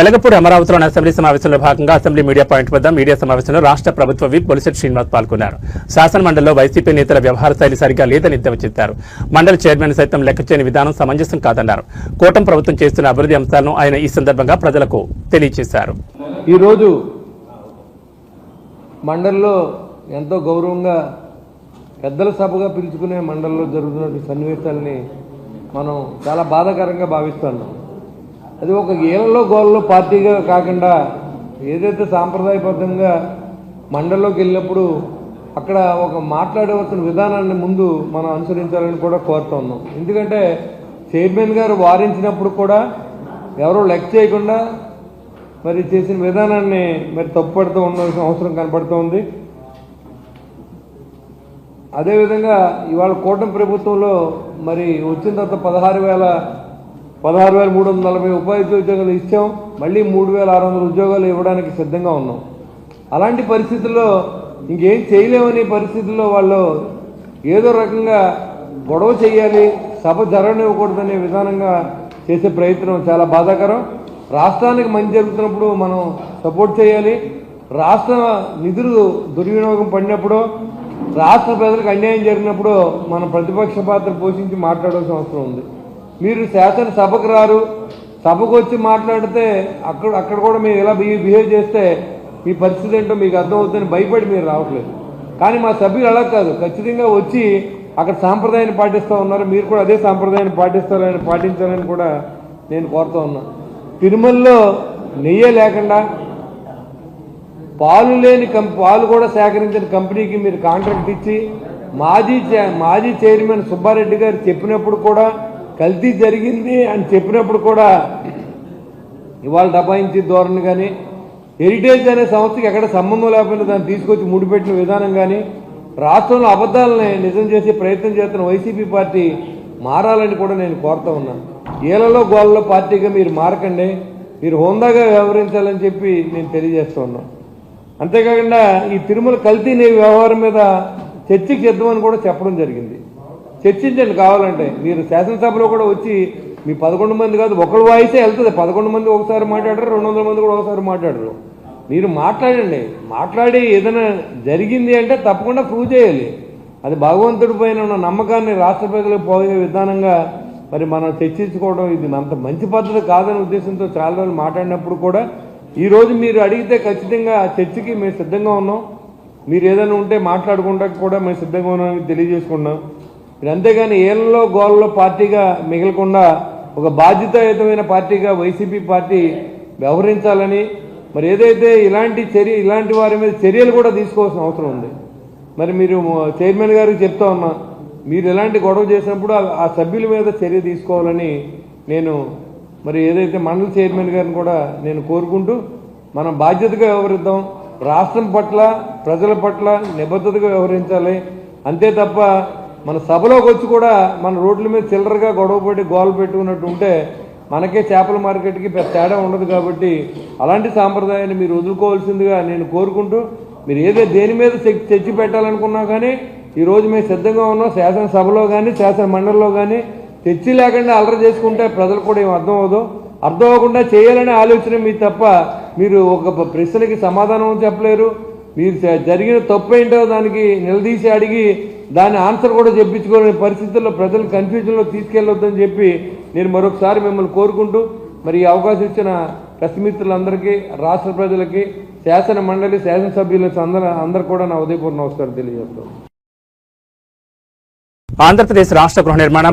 వెలగపూడి అమరావతిలోని అసెంబ్లీ సమావేశంలో భాగంగా అసెంబ్లీ మీడియా పాయింట్ వద్ద మీడియా సమావేశంలో రాష్ట్ర ప్రభుత్వ విప్ పొలిసెట్ శ్రీనివాస్ పాల్గొన్నారు. శాసన మండలిలో వైసీపీ నేతల వ్యవహార శైలి సరిగా లేదని ఎద్దేవా చేశారు మండలి చైర్మన్ సైతం లెక్క చేయని విధానం సమంజసం కాదన్నారు. కూటమి ప్రభుత్వం చేస్తున్న అభివృద్ధి అంశాలను ఆయన ఈ సందర్భంగా ప్రజలకు తెలియజేశారు. ఈరోజు మండలిలో ఎంతో గౌరవంగా పెద్దల సభగా పిలుచుకునే మండలిలో జరుగుతున్న సన్నివేశాలని మనం చాలా బాధాకరంగా భావిస్తున్నాం. అది ఒక ఈలలో గోళ్ళలో పార్టీగా కాకుండా ఏదైతే సాంప్రదాయబద్ధంగా మండలిలోకి వెళ్ళినప్పుడు అక్కడ ఒక మాట్లాడవలసిన విధానాన్ని ముందు మనం అనుసరించాలని కూడా కోరుతున్నాం ఎందుకంటే చైర్మన్ గారు వారించినప్పుడు కూడా ఎవరో లెక్ చేయకుండా మరి చేసిన విధానాన్ని మరి తప్పుపడుతూ ఉండాల్సిన అవసరం కనపడుతోంది అదేవిధంగా ఇవాళ కూటమి ప్రభుత్వంలో మరి వచ్చిన తర్వాత పదహారు వేల పదహారు వేల మూడు వందల నలభై ఉపాధి ఉద్యోగాలు ఇచ్చాం. మళ్ళీ మూడు వేల ఆరు వందల ఉద్యోగాలు ఇవ్వడానికి సిద్ధంగా ఉన్నాం. అలాంటి పరిస్థితుల్లో ఇంకేం చేయలేమనే పరిస్థితుల్లో వాళ్ళు ఏదో రకంగా గొడవ చేయాలి సభ జరగనివ్వకూడదనే విధానంగా చేసే ప్రయత్నం చాలా బాధాకరం. రాష్ట్రానికి మంచి జరుగుతున్నప్పుడు మనం సపోర్ట్ చేయాలి. రాష్ట్ర నిధులు దుర్వినియోగం పడినప్పుడు రాష్ట్ర ప్రజలకు అన్యాయం జరిగినప్పుడు మనం ప్రతిపక్ష పాత్ర పోషించి మాట్లాడాల్సిన అవసరం ఉంది. మీరు శాసన సభకు రారు సభకు వచ్చి మాట్లాడితే అక్కడ అక్కడ కూడా మీరు ఇలా బిహేవ్ బిహేవ్ చేస్తే మీ పరిస్థితి ఏంటో మీకు అర్థమవుతుందని భయపడి మీరు రావట్లేదు. కానీ మా సభ్యులు అలా కాదు. ఖచ్చితంగా వచ్చి అక్కడ సాంప్రదాయాన్ని పాటిస్తూ ఉన్నారు. మీరు కూడా అదే సాంప్రదాయాన్ని పాటిస్తారని పాటించాలని కూడా నేను కోరుతూ ఉన్నా. తిరుమలలో నెయ్యే లేకుండా పాలు లేని పాలు కూడా సేకరించిన కంపెనీకి మీరు కాంట్రాక్ట్ ఇచ్చి మాజీ మాజీ చైర్మన్ సుబ్బారెడ్డి గారు చెప్పినప్పుడు కూడా కల్తీ జరిగింది అని చెప్పినప్పుడు కూడా ఇవాళ దబాయించి ధోరణి కానీ హెరిటేజ్ అనే సంస్థకి ఎక్కడ సంబంధం లేకపోయినా దాన్ని తీసుకొచ్చి ముడిపెట్టిన విధానం కానీ రాష్ట్రంలో అబద్ధాలని నిజం చేసే ప్రయత్నం చేస్తున్న వైసీపీ పార్టీ మారాలని కూడా నేను కోరుతా ఉన్నాను. ఏలలో గోళ్ళలో పార్టీగా మీరు మారకండి మీరు హోందాగా వ్యవహరించాలని చెప్పి నేను తెలియజేస్తూ ఉన్నాను. అంతేకాకుండా ఈ తిరుమల కల్తీ వ్యవహారం మీద చర్చకి సిద్ధమని కూడా చెప్పడం జరిగింది. చర్చించండి కావాలంటే. మీరు శాసనసభలో కూడా వచ్చి మీ పదకొండు మంది కాదు ఒకళ్ళు వాయిసే వెళ్తుంది. పదకొండు మంది ఒకసారి మాట్లాడరు రెండు వందల మంది కూడా ఒకసారి మాట్లాడరు. మీరు మాట్లాడండి. మాట్లాడి ఏదైనా జరిగింది అంటే తప్పకుండా ప్రూవ్ చేయాలి. అది భగవంతుడి పైన ఉన్న నమ్మకాన్ని రాష్ట్ర ప్రజలకు పోయే విధానంగా మరి మనం చర్చించుకోవడం ఇది అంత మంచి పద్ధతి కాదనే ఉద్దేశంతో చాలా రోజులు మాట్లాడినప్పుడు కూడా ఈరోజు మీరు అడిగితే ఖచ్చితంగా ఆ చర్చకి మేము సిద్ధంగా ఉన్నాం. మీరు ఏదైనా ఉంటే మాట్లాడుకుంటానికి కూడా మేము సిద్ధంగా ఉన్నామని తెలియజేసుకున్నాం. మీరు అంతేగాని ఏళ్ళలో గోళ్ళలో పార్టీగా మిగలకుండా ఒక బాధ్యతాయుతమైన పార్టీగా వైసీపీ పార్టీ వ్యవహరించాలని మరి ఏదైతే ఇలాంటి చర్య ఇలాంటి వారి మీద చర్యలు కూడా తీసుకోవాల్సిన అవసరం ఉంది. మరి మీరు చైర్మన్ గారికి చెప్తా ఉన్నా మీరు ఎలాంటి గొడవ చేసినప్పుడు ఆ- ఆ సభ్యుల మీద చర్య తీసుకోవాలని నేను మరి ఏదైతే మండల చైర్మన్ గారిని కూడా నేను కోరుకుంటూ మనం బాధ్యతగా వ్యవహరిద్దాం. రాష్ట్రం పట్ల ప్రజల పట్ల నిబద్ధతగా వ్యవహరించాలి. అంతే తప్ప మన సభలోకి వచ్చి కూడా మన రోడ్ల మీద చిల్లరగా గొడవ పెట్టి గోలు పెట్టుకున్నట్టు ఉంటే మనకే చేపల మార్కెట్కి పెద్ద తేడా ఉండదు కాబట్టి అలాంటి సాంప్రదాయాన్ని మీరు వదులుకోవాల్సిందిగా నేను కోరుకుంటూ మీరు ఏదో దేని మీద తెచ్చి పెట్టాలనుకున్నా కానీ ఈరోజు మేము సిద్ధంగా ఉన్నాం. శాసనసభలో కానీ శాసన మండలిలో కానీ తెచ్చి లేకుండా అలర చేసుకుంటే ప్రజలు కూడా ఏం అర్థం అవ్వదు. అర్థం అవ్వకుండా చేయాలనే ఆలోచన మీ తప్ప మీరు ఒక ప్రశ్నకి సమాధానం చెప్పలేరు. మీరు జరిగిన తప్పు ఏంటో దానికి నిలదీసి అడిగి దాని ఆన్సర్ కూడా చెప్పించుకోలేని పరిస్థితుల్లో ప్రజలు కన్ఫ్యూజన్లో తీసుకెళ్ళొద్దని చెప్పి నేను మరొకసారి మిమ్మల్ని కోరుకుంటూ మరి ఈ అవకాశం ఇచ్చిన ప్రెస్ మిత్రులందరికీ రాష్ట్ర ప్రజలకి శాసన మండలి శాసనసభ్యులు అందరూ అందరు కూడా నా ఉదయపూర్ణ నమస్కారం తెలియజేస్తాను ఆంధ్రప్రదేశ్ రాష్ట్ర గృహ నిర్మాణ